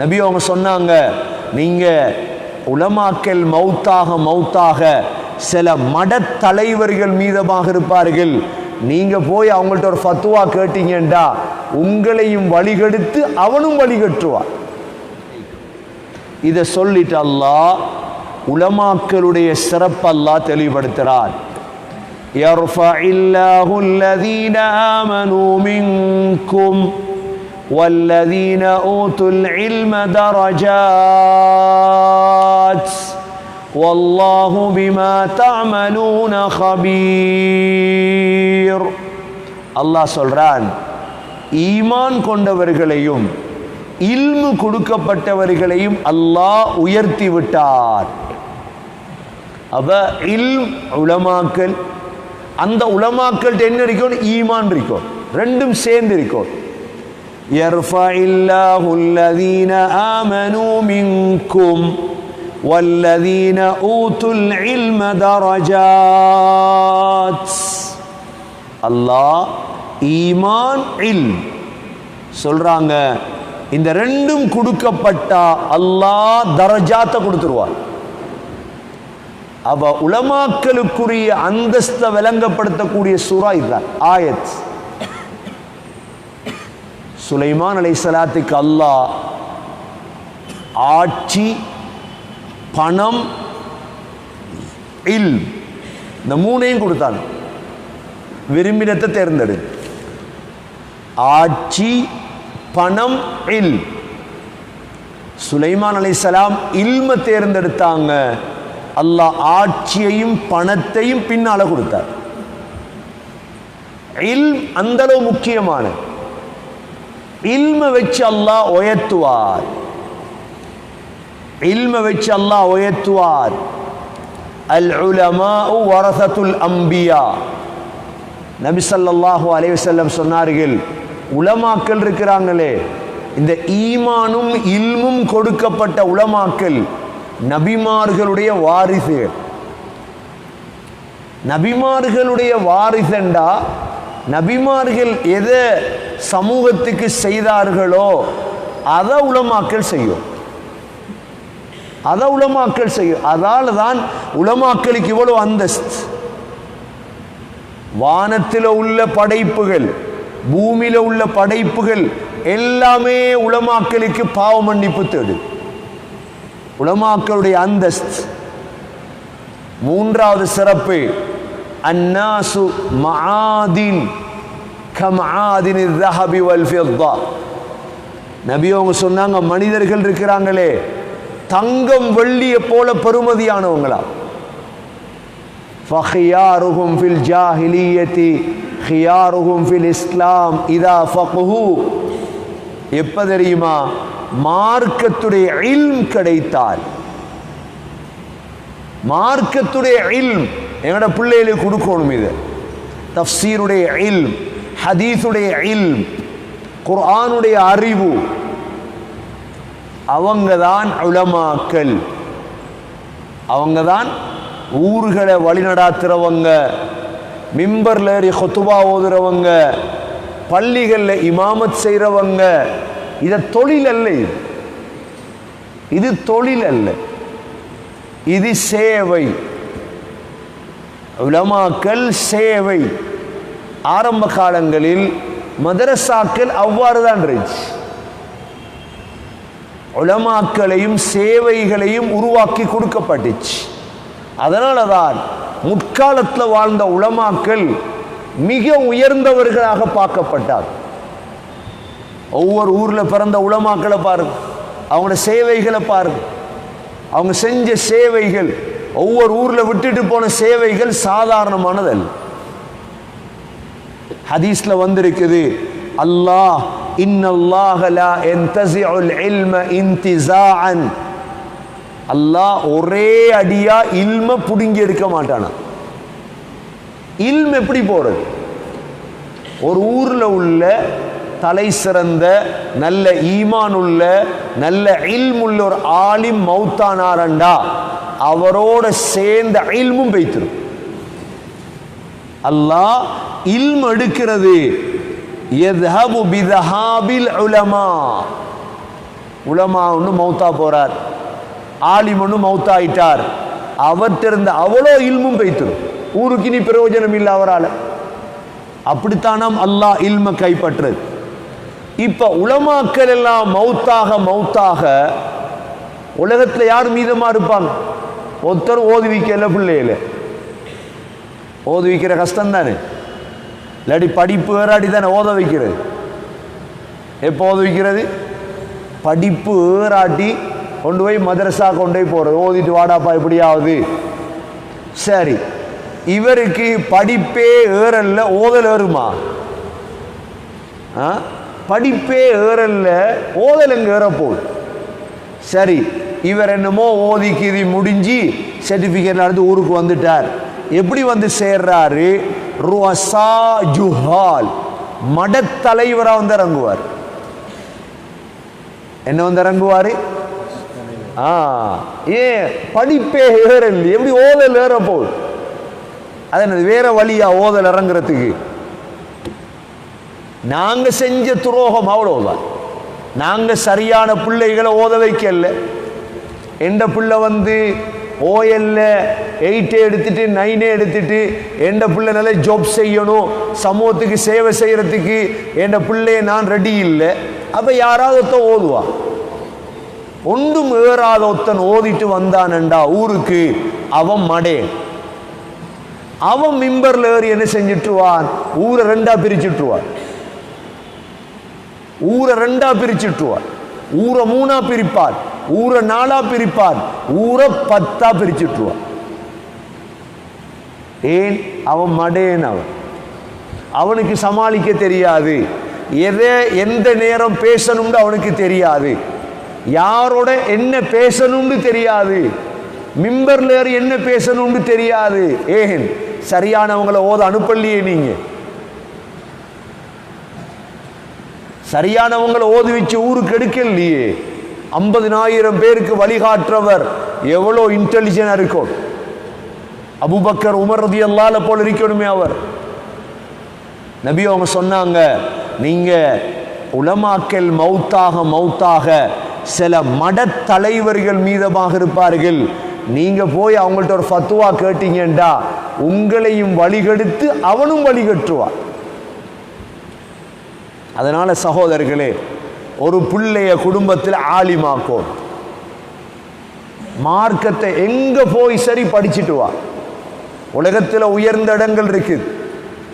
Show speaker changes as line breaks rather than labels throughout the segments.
நபி அவங்க சொன்னாங்க நீங்க உலமாக்கல் மௌத்தாக மௌத்தாக சில மடத் தலைவர்கள் மீதமாக இருப்பார்கள் நீங்க போய் அவங்கள்ட்ட ஒரு ஃபத்துவா கேட்டீங்கண்டா உங்களையும் வழிகெடுத்து அவனும் வழிகட்டுவான் இதை சொல்லிட்டு அல்லாஹ் உலமாக்களுடைய சிறப்பு அல்லாஹ் தெளிவுபடுத்துகிறார் يرفع الله الذين آمنوا منكم والذين أوتوا العلم درجات والله بما تعملون خبير அல்லாஹ் சொல்றான் ஈமான் கொண்டவர்களையும் இல்மு கொடுக்கப்பட்டவர்களையும் அல்லாஹ் உயர்த்தி விட்டார் அவ இல்ம் உலமாக்கல் அந்த உலமாக்கள்கிட்ட என்ன இருக்கும் ஈமான் இருக்கும் ரெண்டும் சேர்ந்து இருக்கும் يرفع الله الذين آمنوا منكم والذين أوتوا العلم درجات அல்லாஹ் ஈமான் இல் சொல்றாங்க இந்த ரெண்டும் கொடுக்கப்பட்டா அல்லாஹ் தரஜாத்தை கொடுத்துருவார் அவ உலமாக்களுக்குரிய அந்தஸ்தை விளங்கப்படுத்தக்கூடிய சூறா இதுதான் ஆயத் சுலைமான் அலை சலாத்துக்கு அல்லாஹ் ஆட்சி பணம் இல் இந்த மூணையும் கொடுத்தான். விரும்பினத்தை தேர்ந்தெடு. ஆட்சி பணம் இல். சுலைமான் அலைசலாம் இல்ம தேர்ந்தெடுத்தாங்க. அல்லாஹ் ஆட்சியையும் பணத்தையும் பின்னால கொடுத்தார். இல் அந்தளவு முக்கியமான இல்ம வச்சு அல்லாஹ் உயர்த்துவார். இல்ம வச்சு அல்லாஹ் உயர்த்துவார். அல் உலமா வரசத்துல் அம்பியா. நபி ஸல்லல்லாஹு சொன்னார்கள் உலமாக்கள் இருக்கிறாங்களே இந்த ஈமானும் இல்மும் கொடுக்கப்பட்ட உலமாக்கள் நபிமார்களுடைய வாரிசு. நபிமார்களுடைய வாரிசண்டா நபிமார்கள் எதை சமூகத்துக்கு செய்தார்களோ அதை உளமாக்கல் செய்யும். அதை உளமாக்கல் செய்யும். அதால் தான் உளமாக்கலுக்கு இவ்வளோ அந்தஸ்து. வானத்தில் உள்ள படைப்புகள் பூமியில உள்ள படைப்புகள் எல்லாமே உளமாக்கலுக்கு பாவ மன்னிப்பு தேடு. உளமாக்களுடைய அந்தஸ்து. மூன்றாவது சிறப்பு அன்னாசு கமாதின் ரஹபி வல் ஃபித்தா அவங்க சொன்னாங்க மனிதர்கள் இருக்கிறாங்களே தங்கம் வெள்ளியை போல பெருமதியானவங்களா ஃபஹியாருகும் ஃபில் ஜாஹிலியத்தி ஹியாருகும் ஃபில் இஸ்லாம் இதா ஃபஹு. எப்போ தெரியுமா? மார்க்கத்துடைய இல்ம் கிடைத்தால். மார்க்கத்துடைய இல்ம் எங்களோட பிள்ளைகளுக்கு கொடுக்கணும் இது. தஃப்சீருடைய இல்ம். ஹதீஸுடைய இல்ம் குர்ஆனுடைய அறிவு. அவங்க தான் உளமாக்கல் அவங்க தான் ஊர்களை வழிநடாத்துறவங்க மிம்பர்ல ஏறி கொத்துபா ஓதுறவங்க பள்ளிகளில் இமாமத் செய்கிறவங்க இதை தொழில் அல்ல இது. இது தொழில் அல்ல. இது சேவை. உலமாக்கல் சேவை. ஆரம்ப காலங்களில் மதரசாக்கள் அவ்வாறு தான் இருந்துச்சு. உலமாக்களையும் சேவைகளையும் உருவாக்கி கொடுக்கப்பட்டுச்சு. அதனால தான் முற்காலத்தில் வாழ்ந்த உலமாக்கள் மிக உயர்ந்தவர்களாக பார்க்கப்பட்டார் ஒவ்வொரு ஊரில் பிறந்த உலமாக்களை பாருங்க அவங்களோட சேவைகளை பாருங்க. அவங்க செஞ்ச சேவைகள் ஒவ்வொரு ஊரில் விட்டுட்டு போன சேவைகள் சாதாரணமானதல்ல. ஹதீஸ்ல வந்திருக்குது. அல்லாஹ் இன்னல்லாஹ லா இல்ம இன்திஸாஅன் அல்லாஹ் ஒரே அடியா இல்ம புடுங்கி எடுக்க மாட்டானா? இல்ம் எப்படி போறது? ஒரு ஊர்ல உள்ள தலை சிறந்த நல்ல ஈமான் உள்ள நல்ல இல்ம் உள்ள ஒரு ஆலிம் மௌத்தானாரண்டா? அவரோட சேர்ந்த இல்மும் வைத்திரும் அல்லாஹ் இல்ம் எடுக்கிறது. எத்ஹபு பிதஹாபில் உலமா. உலமா ஒன்று மௌத்தா போகிறார் ஆலிம் ஒன்று மௌத்தா ஆயிட்டார் அவற்றிருந்த அவ்வளோ இல்மும் பைத்திரும் ஊருக்கு இனி பிரயோஜனம் இல்லை அவரால். அப்படித்தானாம் அல்லாஹ் இல்மை கைப்பற்றுறது. இப்போ உலமாக்கள் எல்லாம் மௌத்தாக மௌத்தாக உலகத்தில் யார் மீதமாக இருப்பாங்க? ஒருத்தர் ஓதுவிக்கல பிள்ளையில ஓத வைக்கிற கஷ்டம் தானே இல்லாட்டி படிப்பு ஏறாடி தானே ஓத வைக்கிறது. எப்போ ஓத வைக்கிறது? படிப்பு ஏறாட்டி கொண்டு போய் மதரசா கொண்டு போய் போகிறது ஓதிட்டு வாடாப்பா எப்படியாவது. சரி. இவருக்கு படிப்பே ஏறல்ல ஓதல் ஏறுமா? ஆ? படிப்பே ஏறல்ல ஓதல் எங்க ஏறப்போகுது? சரி. இவர் என்னமோ ஓதிக்கு இது முடிஞ்சு சர்டிஃபிகேட் நடந்து ஊருக்கு வந்துட்டார். எப்படி வந்து சேர்றாரு? ருவசா ஜுஹால் மடத்தலைவரா வந்து இறங்குவார். என்ன வந்து இறங்குவாரு? ஆ ஏன் படிப்பே ஏறல் எப்படி ஓதல் ஏற போகுது அது வேற வழியா ஓதல் இறங்குறதுக்கு. நாங்க செஞ்ச துரோகம் அவ்வளவுதான் நாங்க சரியான பிள்ளைகளை ஓத வைக்கல எந்த பிள்ளை வந்து ஓஎல்ல எயிட்டே எடுத்துட்டு நைனே எடுத்துட்டு எந்த பிள்ளை நல்ல ஜாப் செய்யணும் சமூகத்துக்கு சேவை செய்யறதுக்கு என் பிள்ளைய நான் ரெடி இல்லை. அப்ப யாராவது ஒருத்தன் ஓதுவா? ஒன்றும் ஏறாத ஒருத்தன் ஓதிட்டு வந்தானண்டா ஊருக்கு அவன் மடேன். அவன் மிம்பர்ல ஏறி என்ன செஞ்சிட்டுவான் ஊரை ரெண்டா பிரிச்சுட்டுவான் ஊரை ரெண்டா பிரிச்சுட்டுவான் ஊரை மூணா பிரிப்பான். ஊரை நாலா பிரிப்பான். ஊரை பத்தா பிரிச்சுட்டுவான் ஏன்? அவன் மடேன் அவன். அவனுக்கு சமாளிக்க தெரியாது. எதை எந்த நேரம் பேசணும்னு அவனுக்கு தெரியாது. யாரோட என்ன பேசணும்னு தெரியாது. மிம்பர்ல என்ன பேசணும்னு தெரியாது. ஏன்? சரியானவங்களை ஓத அனுப்பலையே நீங்க. சரியானவங்களை ஓது வச்சு ஊருக்கு எடுக்கலையே. ஐம்பதினாயிரம் பேருக்கு வழிகாட்டுறவர் எவ்வளோ இன்டெலிஜென்ட் இருக்கும் அபுபக்கர் உமர் ரதி அல்லால போல இருக்கணுமே அவர். நபி அவங்க சொன்னாங்க நீங்க உலமாக்கல் மௌத்தாக மௌத்தாக சில மடத்தலைவர்கள் மீதமாக இருப்பார்கள். நீங்க போய் அவங்கள்ட்ட ஒரு ஃபத்துவா கேட்டீங்கண்டா உங்களையும் வழிகெடுத்து அவனும் வழிகட்டுவான். அதனால சகோதரர்களே ஒரு பிள்ளைய குடும்பத்தில் ஆலிமாக்கோ மார்க்கத்தை எங்க போய் சரி படிச்சிட்டு வா. உலகத்தில் உயர்ந்த இடங்கள் இருக்குது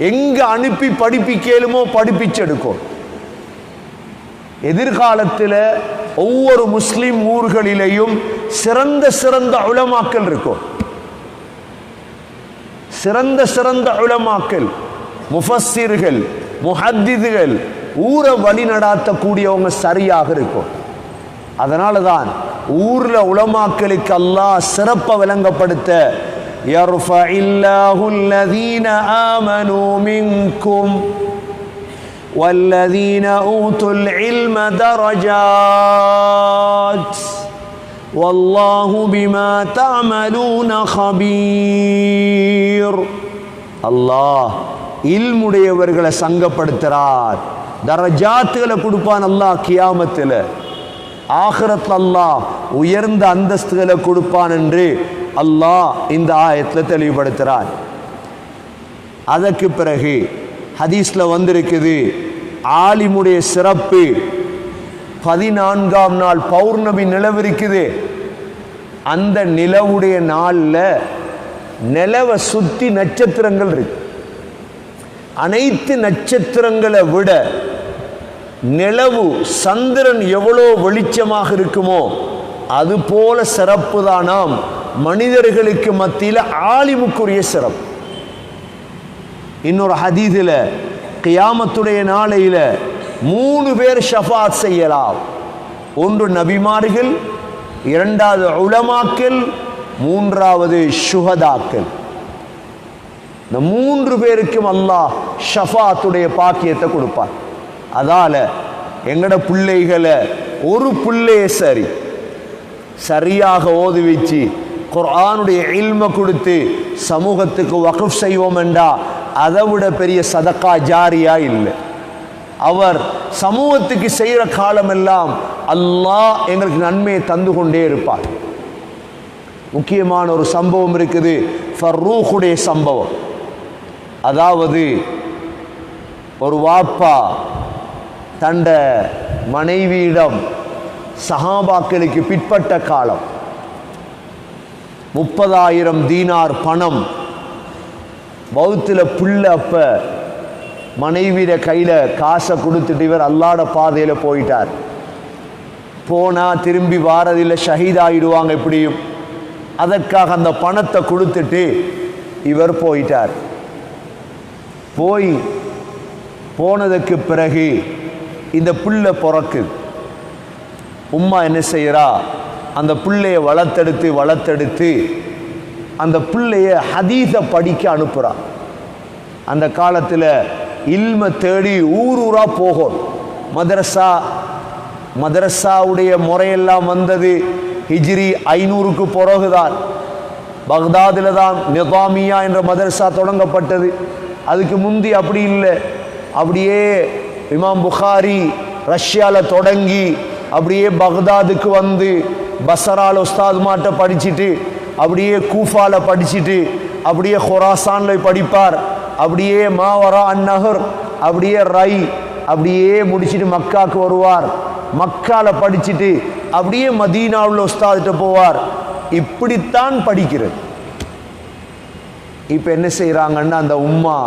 எங்க அனுப்பி படிப்பிக்கலுமோ படிப்பிச்செடுக்கும் எதிர்காலத்தில் ஒவ்வொரு முஸ்லிம் ஊர்களிலேயும் சிறந்த சிறந்த உளமாக்கல் இருக்கும் சிறந்த சிறந்த உளமாக்கல் முஃபஸ்ஸிர்கள் முஹத்திதுகள் ஊரை வழி நடாத்தக்கூடியவங்க சரியாக இருக்கும் அதனால தான் ஊர்ல உளமாக்கலுக்கு அல்லாஹ் சிறப்பை விளங்கப்படுத்த يرفع الله الذين آمنوا منكم والذين أوتوا العلم درجات والله بما تعملون خبير அல்லாஹ் இல்முடையவர்களை சங்கப்படுத்துறார் தரஜாத்துகளை கொடுப்பான் அல்லாஹ் கியாமத்தில் ஆகிரத் அல்லாஹ் உயர்ந்த அந்தஸ்துகளை கொடுப்பான் என்று அல்லாஹ் இந்த ஆயத்தில் தெளிவுபடுத்துகிறார் அதற்கு பிறகு ஹதீஸில் வந்திருக்குது ஆலிமுடைய சிறப்பு. பதினான்காம் நாள் பௌர்ணமி நிலவு இருக்குது. அந்த நிலவுடைய நாளில் நிலவை சுற்றி நட்சத்திரங்கள் இருக்கு. அனைத்து நட்சத்திரங்களை விட நிலவு சந்திரன் எவ்வளோ வெளிச்சமாக இருக்குமோ அது போல சிறப்பு நாம் மனிதர்களுக்கு மத்தியில் ஆலிமுக்குரிய சிறப்பு. இன்னொரு ஹதீதில் கியாமத்துடைய நாளையில் மூணு பேர் ஷஃபாத் செய்யலாம். ஒன்று நபிமார்கள் இரண்டாவது உலமாக்கள் மூன்றாவது சுஹதாக்கள் இந்த மூன்று பேருக்கும் அல்லாஹ் ஷஃபாத்துடைய பாக்கியத்தை கொடுப்பார் அதால எங்கட பிள்ளைகளை ஒரு பிள்ளையே சரி. சரியாக ஓது வச்சு குர்ஆனுடைய இல்மை கொடுத்து சமூகத்துக்கு வக்ஃப் செய்வோம் என்றா அதை விட பெரிய சதக்கா ஜாரியா இல்லை. அவர் சமூகத்துக்கு செய்கிற காலமெல்லாம் அல்லாஹ் எங்களுக்கு நன்மையை தந்து கொண்டே இருப்பார். முக்கியமான ஒரு சம்பவம் இருக்குது. ஃபர்ரூஹுடைய சம்பவம். அதாவது ஒரு வாப்பா தண்ட மனைவியிடம் சஹாபாக்களுக்கு பிற்பட்ட காலம். முப்பதாயிரம் தீனார் பணம். பௌத்தில் புள்ள அப்போ மனைவியிட கையில் காசை கொடுத்துட்டு இவர் அல்லாட பாதையில் போயிட்டார். போனால் திரும்பி வாரதில்லை ஷஹீதாயிடுவாங்க எப்படியும். அதற்காக அந்த பணத்தை கொடுத்துட்டு இவர் போயிட்டார். போய் போனதுக்கு பிறகு இந்த புள்ள பிறக்கு உம்மா என்ன செய்கிறா அந்த பிள்ளையை வளர்த்தெடுத்து வளர்த்தெடுத்து அந்த பிள்ளைய ஹதீஸை படிக்க அனுப்புகிறான் அந்த காலத்தில் இல்ம தேடி ஊர் ஊராக போகும். மதரசா மதரசாவுடைய முறையெல்லாம் வந்தது ஹிஜ்ரி ஐநூறுக்கு பிறகுதான். பக்தாதில் தான் நிதாமியா என்ற மதரசா தொடங்கப்பட்டது. அதுக்கு முந்தி அப்படி இல்லை. அப்படியே இமாம் புகாரி ரஷ்யாவில் தொடங்கி அப்படியே பக்தாதுக்கு வந்து பசரால் உஸ்தாது மாட்ட படிச்சுட்டு அப்படியே கூஃபால படிச்சுட்டு அப்படியே ஹொராசான்ல படிப்பார் அப்படியே மாவரா அந்நகர் அப்படியே ரை அப்படியே முடிச்சிட்டு மக்காக்கு வருவார். மக்கால படிச்சுட்டு அப்படியே மதீனாவில் உஸ்தாதிட்ட போவார். இப்படித்தான் படிக்கிறது. இப்போ என்ன செய்கிறாங்கன்னா அந்த உம்மா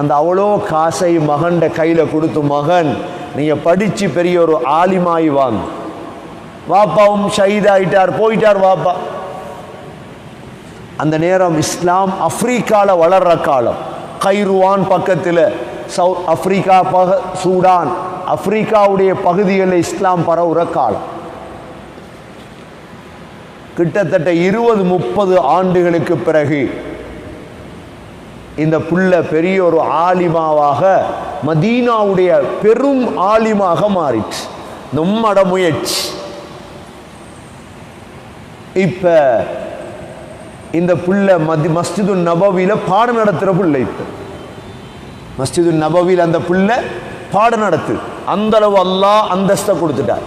அந்த அவ்வளோ காசை மகன்ட கையில் கொடுத்து மகன் நீங்கள் படித்து பெரிய ஒரு ஆலிமாய் வாங்க. வாப்பாவும் ஷஹீதாயிட்டார் போயிட்டார் வாப்பா. அந்த நேரம் இஸ்லாம் ஆப்பிரிக்காவில் வளர்ற காலம். கைருவான் பக்கத்தில் சவுத் ஆப்பிரிக்கா பக சூடான் ஆப்பிரிக்காவுடைய பகுதிகளில் இஸ்லாம் பரவுற காலம். கிட்டத்தட்ட இருபது முப்பது ஆண்டுகளுக்கு பிறகு இந்த புள்ள பெரிய ஒரு ஆலிமாவாக மதீனாவுடைய பெரும் ஆலிமாக மாறிச்சு நம்மட முயற்சி இப்ப இந்த புள்ள மதி மஸ்ஜிது நபவியில பாடம் நடத்துற புள்ள இப்ப. மஸ்ஜிது நபவியில் அந்த புள்ள பாடம் நடத்து. அந்த அளவு அல்லாஹ் அந்தஸ்தை கொடுத்துட்டார்.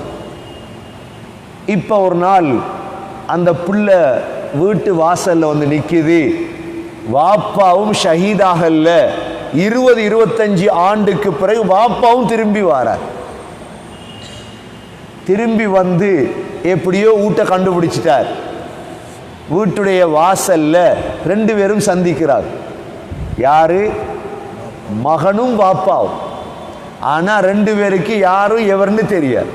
இப்ப ஒரு நாள் அந்த புள்ள வீட்டு வாசல்ல வந்து நிக்குது. வாப்பாவும் ஷஹீதாகல்ல இருபது இருபத்தஞ்சு ஆண்டுக்கு பிறகு வாப்பாவும் திரும்பி வாரார். திரும்பி வந்து எப்படியோ வீட்டை கண்டுபிடிச்சிட்டார். வீட்டுடைய வாசல்ல ரெண்டு பேரும் சந்திக்கிறார். யாரு? மகனும் வாப்பாவும் ஆனா ரெண்டு பேருக்கு யாரும் எவர்னு தெரியாது.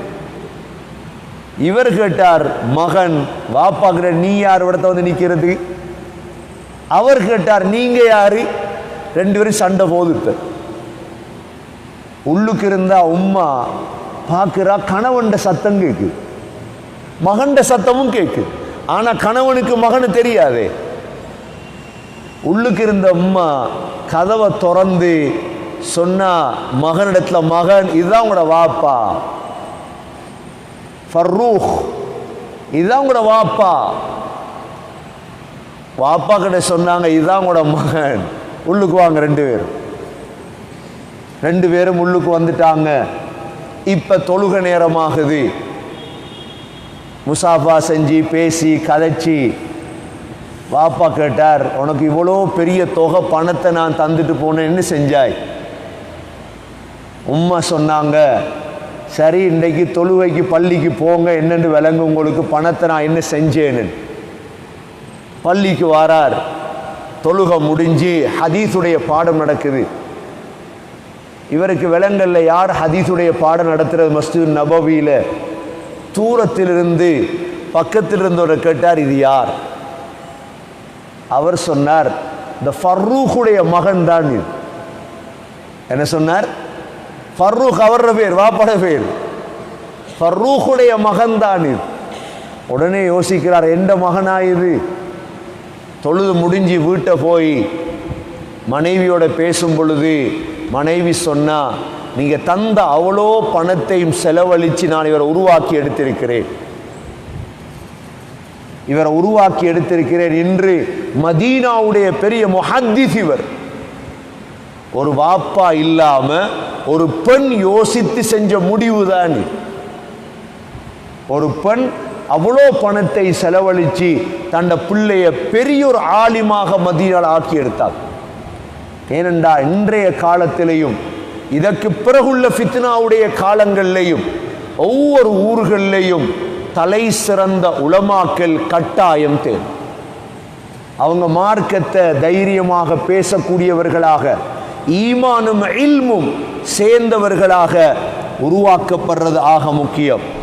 இவர் கேட்டார் மகன் வாப்பாக்குற நீ யார்? இடத்த வந்து நிக்கிறது அவர் கேட்டார் நீங்க யாரு? ரெண்டு பேரும் சண்டை போதுட்டு உள்ளுக்கு இருந்தா உம்மா பார்க்கிறா கணவன்ட சத்தம் கேக்கு. மகன்ட சத்தமும் கேக்கு. ஆனா கணவனுக்கு மகனு தெரியாதே. உள்ளுக்கு இருந்த அம்மா கதவை திறந்து சொன்னா மகனிடத்துல மகன் இதுதான் உங்களோட வாப்பா. ஃபர்ரூஹ் இதுதான் உங்களோட வாப்பா. வாப்பா கிட்ட சொன்னாங்க இதுதான் உங்களோட மகன். உள்ளுக்கு வாங்க ரெண்டு பேரும். ரெண்டு பேரும் உள்ளுக்கு வந்துட்டாங்க. இப்போ தொழுக நேரமாகுது. முசாஃபா செஞ்சு பேசி கதைச்சி. வாப்பா கேட்டார் உனக்கு இவ்வளோ பெரிய தொகை பணத்தை நான் தந்துட்டு போனேன்னு செஞ்சாய். உம்மா சொன்னாங்க சரி இன்றைக்கு தொழுவைக்கு பள்ளிக்கு போங்க என்னென்று விளங்கு உங்களுக்கு பணத்தை நான் என்ன செஞ்சேன்னு. பள்ளிக்கு வாரார். தொழுகை முடிஞ்சு ஹதீஸுடைய பாடம் நடக்குது. இவருக்கு விலங்கல்ல யார் ஹதீஸுடைய பாடம் நடத்துறது? மஸ்ஜித் நபவியில். தூரத்திலிருந்து பக்கத்தில் இருந்தவரை கேட்டார் இது யார்? அவர் சொன்னார் இந்த ஃபர்ரூக்குடைய மகன் தான் இது. என்ன சொன்னார்? ஃபர்ரூக் அவர பேர் வாப்பட பேர். ஃபர்ரூக்குடைய மகன் தான் இது. உடனே யோசிக்கிறார் எந்த மகனா இது? தொழுது முடிஞ்சு வீட்டை போய் மனைவியோட பேசும் பொழுது மனைவி சொன்னா நீங்க தந்த அவ்வளோ பணத்தையும் செலவழிச்சு நான் இவரை உருவாக்கி எடுத்திருக்கிறேன். இவரை உருவாக்கி எடுத்திருக்கிறேன் இன்று மதீனாவுடைய பெரிய முஹத்திஸ் இவர். ஒரு வாப்பா இல்லாம ஒரு பெண் யோசித்து செஞ்ச முடிவு தான் ஒரு பெண் அவ்வளோ பணத்தை செலவழித்து தன்னை பிள்ளைய பெரிய ஒரு ஆலிமாக மதியால் ஆக்கி எடுத்தார் ஏனென்றா இன்றைய காலத்திலேயும் இதற்கு பிறகுள்ள ஃபித்னாவுடைய காலங்களிலேயும் ஒவ்வொரு ஊர்களிலையும் தலை சிறந்த உளமாக்கல் கட்டாயம் தேவை. அவங்க மார்க்கத்தை தைரியமாக பேசக்கூடியவர்களாக ஈமானும் இல்மும் சேர்ந்தவர்களாக உருவாக்கப்படுறது ஆக முக்கியம்.